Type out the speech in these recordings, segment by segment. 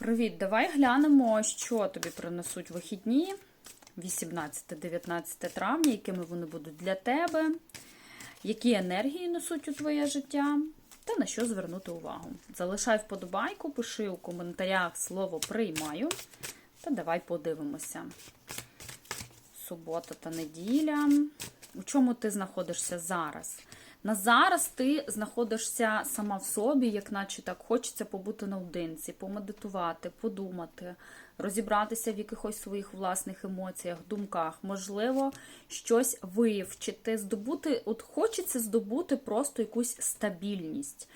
Привіт, давай глянемо, що тобі принесуть вихідні 18-19 травня, якими вони будуть для тебе, які енергії несуть у твоє життя, та на що звернути увагу. Залишай вподобайку, пиши у коментарях слово приймаю. Та давай подивимося. Субота та неділя. У чому ти знаходишся зараз? На зараз ти знаходишся сама в собі, як наче так хочеться побути наодинці, помедитувати, подумати, розібратися в якихось своїх власних емоціях, думках, можливо, щось вивчити, здобути, от хочеться здобути просто якусь стабільність,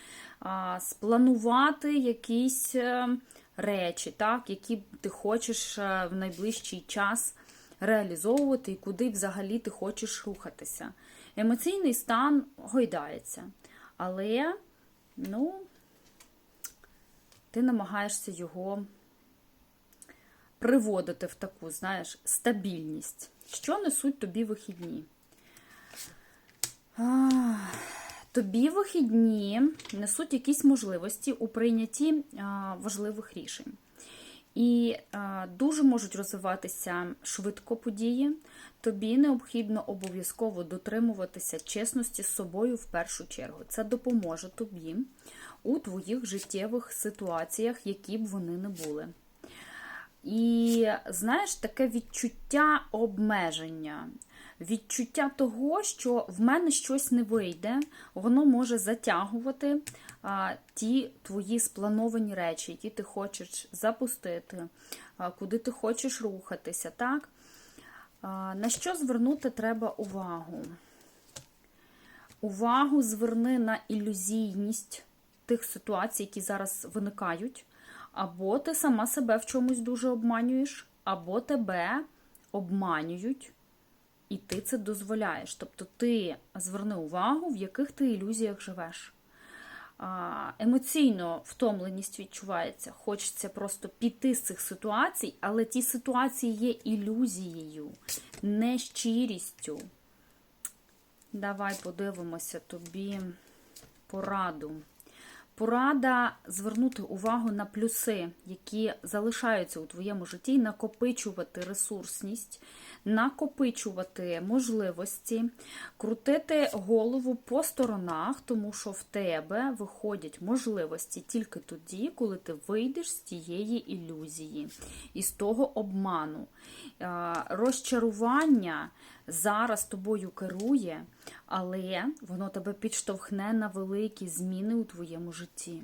спланувати якісь е, речі, так, які ти хочеш е, в найближчий час реалізовувати і куди взагалі ти хочеш рухатися. Емоційний стан гойдається, але, ну, ти намагаєшся його приводити в таку, знаєш, стабільність. Що несуть тобі вихідні? А, Тобі вихідні несуть якісь можливості у прийнятті а, важливих рішень. І дуже можуть розвиватися швидко події. Тобі необхідно обов'язково дотримуватися чесності з собою в першу чергу. Це допоможе тобі у твоїх життєвих ситуаціях, які б вони не були. І знаєш, таке відчуття обмеження, відчуття того, що в мене щось не вийде, воно може затягувати а, ті твої сплановані речі, які ти хочеш запустити, а, куди ти хочеш рухатися. так? А, на що звернути треба увагу? Увагу зверни на ілюзійність тих ситуацій, які зараз виникають. Або ти сама себе в чомусь дуже обманюєш, або тебе обманюють, і ти це дозволяєш. Тобто ти зверни увагу, в яких ти ілюзіях живеш. Емоційно втомленість відчувається, хочеться просто піти з цих ситуацій, але ті ситуації є ілюзією, нещирістю. Давай подивимося тобі пораду. Порада звернути увагу на плюси, які залишаються у твоєму житті, накопичувати ресурсність, накопичувати можливості, крутити голову по сторонах, тому що в тебе виходять можливості тільки тоді, коли ти вийдеш з тієї ілюзії, із того обману. Розчарування зараз тобою керує, але воно тебе підштовхне на великі зміни у твоєму житті.